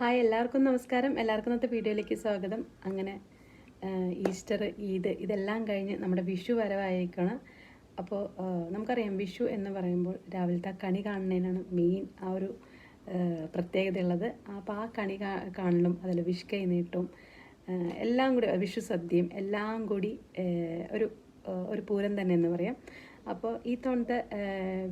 Hi എല്ലാവർക്കും നമസ്കാരം. എല്ലാവർക്കും ഇന്നത്തെ വീഡിയോയിലേക്ക് സ്വാഗതം. അങ്ങനെ ഈസ്റ്റർ ഈദ് ഇതെല്ലാം കഴിഞ്ഞ് നമ്മുടെ വിഷു വരവായിരിക്കണം. അപ്പോൾ നമുക്കറിയാം വിഷു എന്ന് പറയുമ്പോൾ രാവിലത്തെ കണി കാണുന്നതിനാണ് മെയിൻ ആ ഒരു ആ, പ്രത്യേകത ഉള്ളത് അപ്പോൾ ആ കണി കാണലും അതിൽ വിഷുക്കൈ നീട്ടും എല്ലാം കൂടി വിഷു സദ്യയും എല്ലാം കൂടി ഒരു ഒരു പൂരം തന്നെ എന്ന് പറയാം. അപ്പോൾ ഈ തവണത്തെ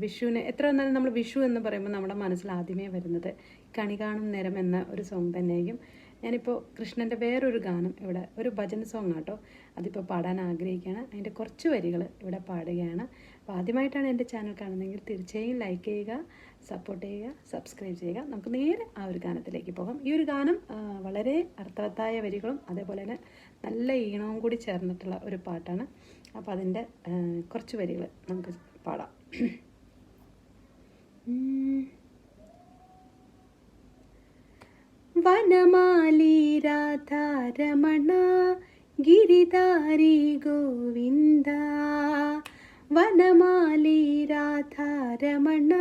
വിഷുവിനെ എത്ര വന്നാലും നമ്മൾ വിഷു എന്ന് പറയുമ്പോൾ നമ്മുടെ മനസ്സിൽ ആദ്യമേ വരുന്നത് കണി കാണും നേരം എന്ന ഒരു സോങ് തന്നെയായിരിക്കും. ഞാനിപ്പോൾ കൃഷ്ണന്റെ വേറൊരു ഗാനം ഇവിടെ ഒരു ഭജന സോങ് ആട്ടോ. അതിപ്പോൾ പാടാൻ ആഗ്രഹിക്കുകയാണ്. അതിന്റെ കുറച്ച് വരികൾ ഇവിടെ പാടുകയാണ്. അപ്പോൾ ആദ്യമായിട്ടാണ് എന്റെ ചാനൽ കാണുന്നതെങ്കിൽ തീർച്ചയായും ലൈക്ക് ചെയ്യുക സപ്പോർട്ട് ചെയ്യുക സബ്സ്ക്രൈബ് ചെയ്യുക. നമുക്ക് നേരെ ആ ഒരു ഗാനത്തിലേക്ക് പോകാം. ഈ ഒരു ഗാനം വളരെ അർത്ഥവത്തായ വരികളും അതേപോലെ തന്നെ നല്ല ഈണവും കൂടി ചേർന്നിട്ടുള്ള ഒരു പാട്ടാണ്. അപ്പോൾ അതിന്റെ കുറച്ച് വരികൾ നമുക്ക് പാടാം. വനമാലി രാധാരമണ ഗിരിധാരി ഗോവിന്ദ വനമാലി രാധാരമണ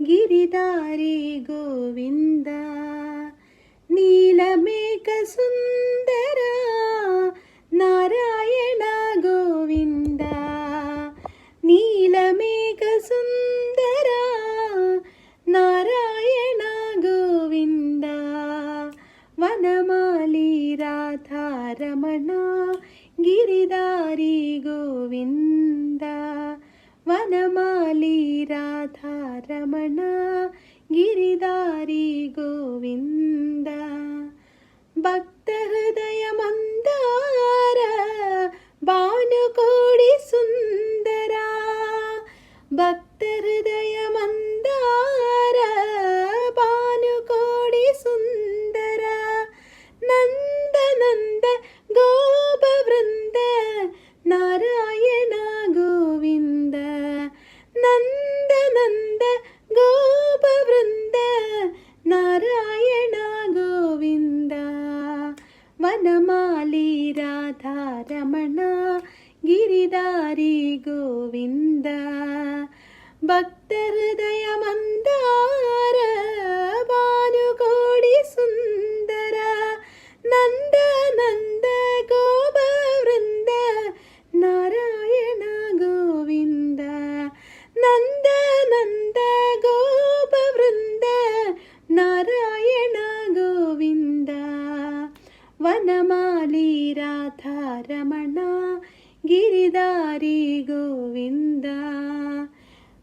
ഗിരിധാരി ഗോവിന്ദ നീലമേഘ സുന്ദര നാരായണ ഗോവിന്ദ നീലമേഘ സുന്ദര രാധാരമണ ഗിരിധാരി ഗോവിന്ദ വനമാലി രാധാരമണ വനമാലി രാധാരമണ ഗിരിധാരി ഗോവിന്ദ. ഭക്തഹൃദയമന്ദാര വനമാലി രാധാരമണ ഗിരിധാരി ഗോവിന്ദ.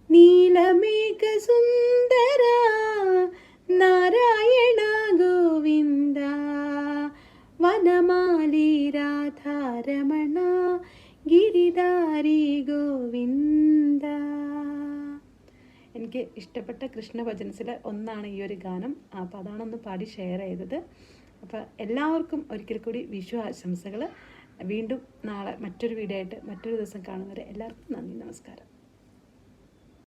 നീലമേഘ സുന്ദര നാരായണ ഗോവിന്ദ. വനമാലി രാധാരമണ ഗിരിധാരി ഗോവിന്ദ. എനിക്ക് ഇഷ്ടപ്പെട്ട കൃഷ്ണ ഒന്നാണ് ഈ ഒരു ഗാനം. അപ്പോൾ അതാണൊന്ന് പാടി ഷെയർ ചെയ്തത്. അപ്പോൾ എല്ലാവർക്കും ഒരിക്കൽ കൂടി വിഷു ആശംസകൾ വീണ്ടും നാളെ മറ്റൊരു വീഡിയോ ആയിട്ട് മറ്റൊരു ദിവസം കാണുന്നവരെ എല്ലാവർക്കും നന്ദി നമസ്കാരം.